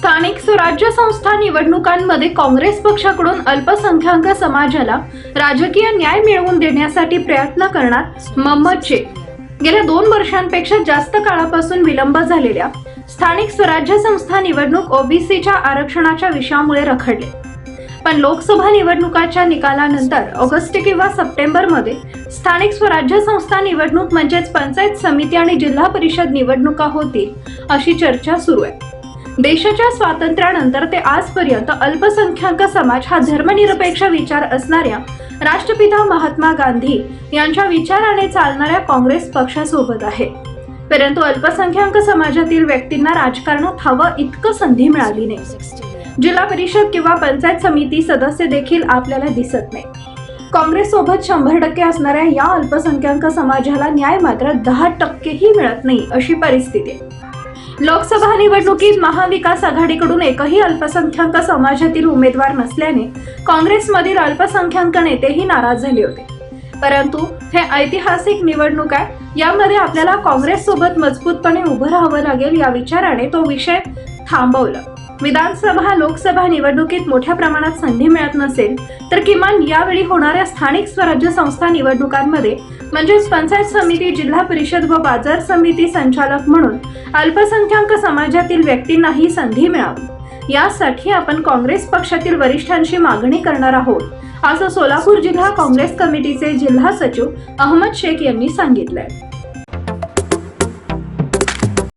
स्थानिक स्वराज्य संस्था निवडणुकांमध्ये काँग्रेस पक्षाकडून अल्पसंख्याक समाजाला राजकीय न्याय मिळवून देण्यासाठी प्रयत्न करणार मम्मद शेख. गेल्या दोन वर्षांपेक्षा जास्त काळापासून विलंब झालेल्या स्थानिक स्वराज्य संस्था निवडणूक ओबीसीच्या आरक्षणाच्या विषयामुळे रखडले. पण लोकसभा निवडणुकाच्या निकालानंतर ऑगस्ट किंवा सप्टेंबरमध्ये स्थानिक स्वराज्य संस्था निवडणूक म्हणजेच पंचायत समिती आणि जिल्हा परिषद निवडणुका होतील अशी चर्चा सुरू आहे. देशाच्या स्वातंत्र्यानंतर ते आजपर्यंत अल्पसंख्याक समाज हा धर्मनिरपेक्ष विचार असणाऱ्या राष्ट्रपिता महात्मा गांधी यांच्या विचाराने चालणाऱ्या काँग्रेस पक्षासोबत आहे. परंतु अल्पसंख्याक समाजातील व्यक्तींना राजकारणात हवं इतकं संधी मिळाली नाही. जिल्हा परिषद किंवा पंचायत समिती सदस्य देखील आपल्याला दिसत नाही. काँग्रेस सोबत शंभर टक्के असणाऱ्या या अल्पसंख्याक समाजाला न्याय मात्र दहा टक्केही मिळत नाही अशी परिस्थिती आहे. लोकसभा निवडणुकीत महाविकास आघाडीकडून एकही अल्पसंख्याक समाजातील उमेदवार नसल्याने काँग्रेसमधील अल्पसंख्याक नेतेही नाराज झाले होते. परंतु हे ऐतिहासिक निवडणूक आहे यामध्ये आपल्याला काँग्रेस सोबत मजबूतपणे उभं राहावं लागेल या विचाराने तो विषय थांबवला. विधानसभा लोकसभा निवडणुकीत मोठ्या प्रमाणात संधी मिळत नसेल तर किमान यावेळी होणाऱ्या स्थानिक स्वराज्य संस्था निवडणुकांमध्ये म्हणजेच पंचायत समिती जिल्हा परिषद व बाजार समिती संचालक म्हणून अल्पसंख्याक समाजातील व्यक्तींनाही संधी मिळावी. यासाठी आपण काँग्रेस पक्षातील वरिष्ठांशी मागणी करणार आहोत असं सोलापूर जिल्हा काँग्रेस कमिटीचे जिल्हा सचिव अहमद शेख यांनी सांगितलंय.